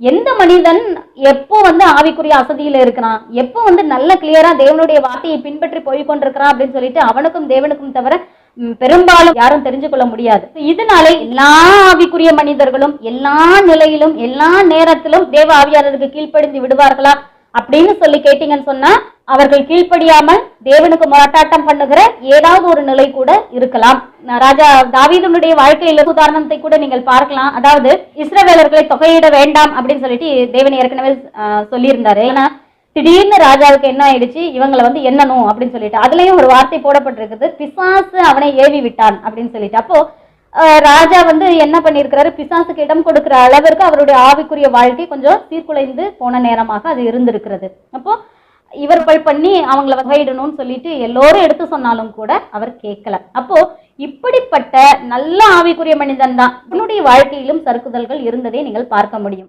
எந்த மனிதன் எப்போ வந்து ஆவிக்குரிய அசதியில இருக்கிறான்? எப்போ வந்து நல்ல கிளியரா தேவனுடைய வார்த்தையை பின்பற்றி போய் கொண்டிருக்கிறான் அப்படின்னு சொல்லிட்டு அவனுக்கும் தேவனுக்கும் தவிர பெரும்பாலும் யாரும் தெரிஞ்சு கொள்ள முடியாது. இதனாலே எல்லா ஆவிக்குரிய மனிதர்களும் எல்லா நிலையிலும் எல்லா நேரத்திலும் தேவ ஆவியாளருக்கு கீழ்ப்படிந்து விடுவார்களா? அப்படின்னு சொல்லி கேட்டீங்கன்னு சொன்னா அவர்கள் கீழ்ப்படியாமல் தேவனுக்கு முரட்டாட்டம் பண்ணுகிற ஏதாவது ஒரு நிலை கூட இருக்கலாம். ராஜா தாவீதனுடைய வாழ்க்கையில உதாரணத்தை கூட நீங்கள் பார்க்கலாம். அதாவது இஸ்ரவேலர்களை தொகையிட வேண்டாம் அப்படின்னு சொல்லிட்டு தேவன் ஏற்கனவே சொல்லியிருந்தாரு. ஏன்னா திடீர்னு ராஜாவுக்கு என்ன ஆயிடுச்சு? இவங்களை வந்து என்னனும் அப்படின்னு சொல்லிட்டு. அதுலயும் ஒரு வார்த்தை போடப்பட்டிருக்குது. பிசாசு அவனை ஏவி விட்டான் அப்படின்னு சொல்லிட்டு. அப்போ ராஜா வந்து என்ன பண்ணியிருக்கிறாரு? பிசாசுக்கு இடம் கொடுக்கிற அளவிற்கு அவருடைய ஆவிக்குரிய வாழ்க்கை கொஞ்சம் சீர்குலைந்து போன நேரமாக அது இருந்திருக்கிறது. அப்போ இவர்கள் பண்ணி அவங்கள வகையிடணும்னு சொல்லிட்டு எல்லோரும் எடுத்து சொன்னாலும் கூட அவர் கேட்கல. அப்போ இப்படிப்பட்ட நல்ல ஆவிக்குரிய மனிதன் தான் இவனுடைய வாழ்க்கையிலும் சறுக்குதல்கள் இருந்ததை நீங்கள் பார்க்க முடியும்.